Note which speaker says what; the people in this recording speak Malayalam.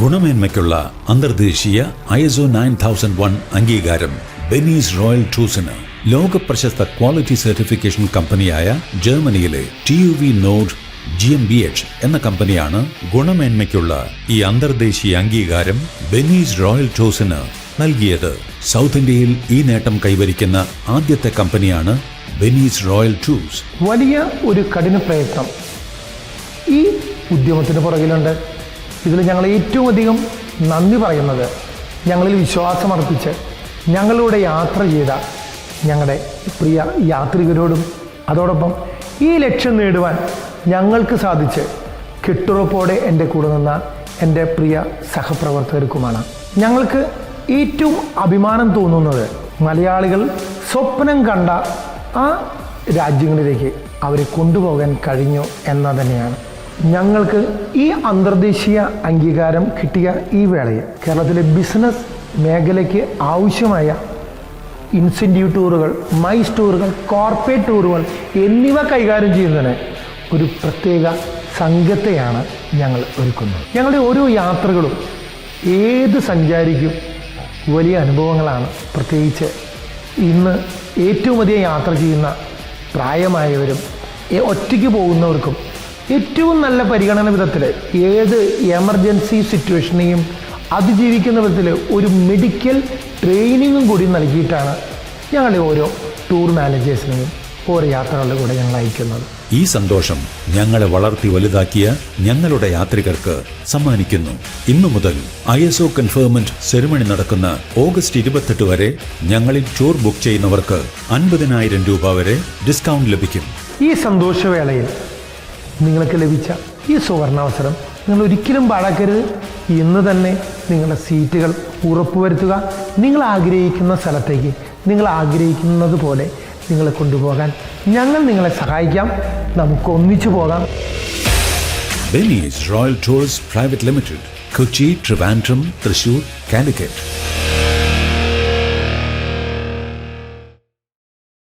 Speaker 1: ഗുണമേന്മയ്ക്കുള്ള അന്തർദേശീയ ഐഎസ്ഒ നയൻ തൗസൻഡ് വൺ അംഗീകാരം ബെനീസ് റോയൽ ടൂസിന്. ലോക പ്രശസ്ത ക്വാളിറ്റി സർട്ടിഫിക്കേഷൻ കമ്പനിയായ ജർമ്മനിയിലെ T U V Nord G M B H എന്ന കമ്പനിയാണ് ഗുണമേന്മയ്ക്കുള്ള ഈ അന്തർദേശീയ അംഗീകാരം ബെനീസ് റോയൽ ടൂസിന് നൽകിയത്. സൗത്ത് ഇന്ത്യയിൽ ഈ നേട്ടം കൈവരിക്കുന്ന ആദ്യത്തെ കമ്പനിയാണ് ബെനീസ് റോയൽ ടൂസ്.
Speaker 2: വലിയ ഒരു കഠിന പ്രയത്നം ഈ ഉദ്യമത്തിന് പുറകിലുണ്ട്. ഇതിൽ ഞങ്ങൾ ഏറ്റവും അധികം നന്ദി പറയുന്നത് ഞങ്ങളിൽ വിശ്വാസമർപ്പിച്ച് ഞങ്ങളുടെ യാത്ര ചെയ്ത ഞങ്ങളുടെ പ്രിയ യാത്രികരോടും അതോടൊപ്പം ഈ ലക്ഷ്യം നേടുവാൻ ഞങ്ങൾക്ക് സാധിച്ച് കെട്ടുറപ്പോടെ എന്റെ കൂടെ നിന്ന എന്റെ പ്രിയ സഹപ്രവർത്തകർക്കുമാണ്. ഞങ്ങൾക്ക് ഏറ്റവും അഭിമാനം തോന്നുന്നത് മലയാളികൾ സ്വപ്നം കണ്ട ആ രാജ്യങ്ങളിലേക്ക് അവരെ കൊണ്ടുപോകാൻ കഴിഞ്ഞു എന്ന തന്നെയാണ്. ഞങ്ങൾക്ക് ഈ അന്തർദേശീയ അംഗീകാരം കിട്ടിയ ഈ വേളയിൽ കേരളത്തിലെ ബിസിനസ് മേഖലയ്ക്ക് ആവശ്യമായ ഇൻസെന്റീവ് ടൂറുകൾ മൈസ് ടൂറുകൾ കോർപ്പറേറ്റ് ടൂറുകൾ എന്നിവ കൈകാര്യം ചെയ്യുന്നതിന് ഒരു പ്രത്യേക സംഘത്തെയാണ് ഞങ്ങൾ ഒരുക്കുന്നത്. ഞങ്ങളുടെ ഓരോ യാത്രകളും ഏത് സഞ്ചാരിക്കും വലിയ അനുഭവങ്ങളാണ്. പ്രത്യേകിച്ച് ഇന്ന് ഏറ്റവും അധികം യാത്ര ചെയ്യുന്ന പ്രായമായവരും ഒറ്റയ്ക്ക് പോകുന്നവർക്കും ഏറ്റവും നല്ല പരിഗണന വിധത്തിൽ ഏത് എമർജൻസി സിറ്റുവേഷനെയും അതിജീവിക്കുന്ന വിധത്തിൽ ഒരു മെഡിക്കൽ ട്രെയിനിങ്ങും കൂടി നൽകിയിട്ടാണ് ഞങ്ങളുടെ ഓരോ ടൂർ മാനേജേഴ്സിനെയും ഓരോ യാത്രകളുടെ കൂടെ ഞങ്ങൾ അയക്കുന്നത്.
Speaker 1: ഈ സന്തോഷം ഞങ്ങളെ വളർത്തി വലുതാക്കിയ ഞങ്ങളുടെ യാത്രികർക്ക് സമ്മാനിക്കുന്നു. ഇന്നു മുതൽ I S O conferment ceremony നടക്കുന്ന ഓഗസ്റ്റ് ഇരുപത്തെട്ട് വരെ ഞങ്ങളിൽ ടൂർ ബുക്ക് ചെയ്യുന്നവർക്ക് അൻപതിനായിരം രൂപ വരെ ഡിസ്കൗണ്ട് ലഭിക്കും.
Speaker 2: ഈ സന്തോഷവേളയിൽ നിങ്ങൾക്ക് ലഭിച്ച ഈ സുവർണാവസരം നിങ്ങൾ ഒരിക്കലും പാഴാക്കരുത്. ഇന്ന് തന്നെ നിങ്ങളുടെ സീറ്റുകൾ ഉറപ്പുവരുത്തുക. നിങ്ങൾ ആഗ്രഹിക്കുന്ന സ്ഥലത്തേക്ക് നിങ്ങൾ ആഗ്രഹിക്കുന്നത് പോലെ നിങ്ങളെ കൊണ്ടുപോകാൻ ഞങ്ങൾ നിങ്ങളെ സഹായിക്കാം. നമുക്ക് ഒന്നിച്ചു പോകാം.
Speaker 1: Benny's royal tours private limited Kochi Trivandrum Thrissur Calicut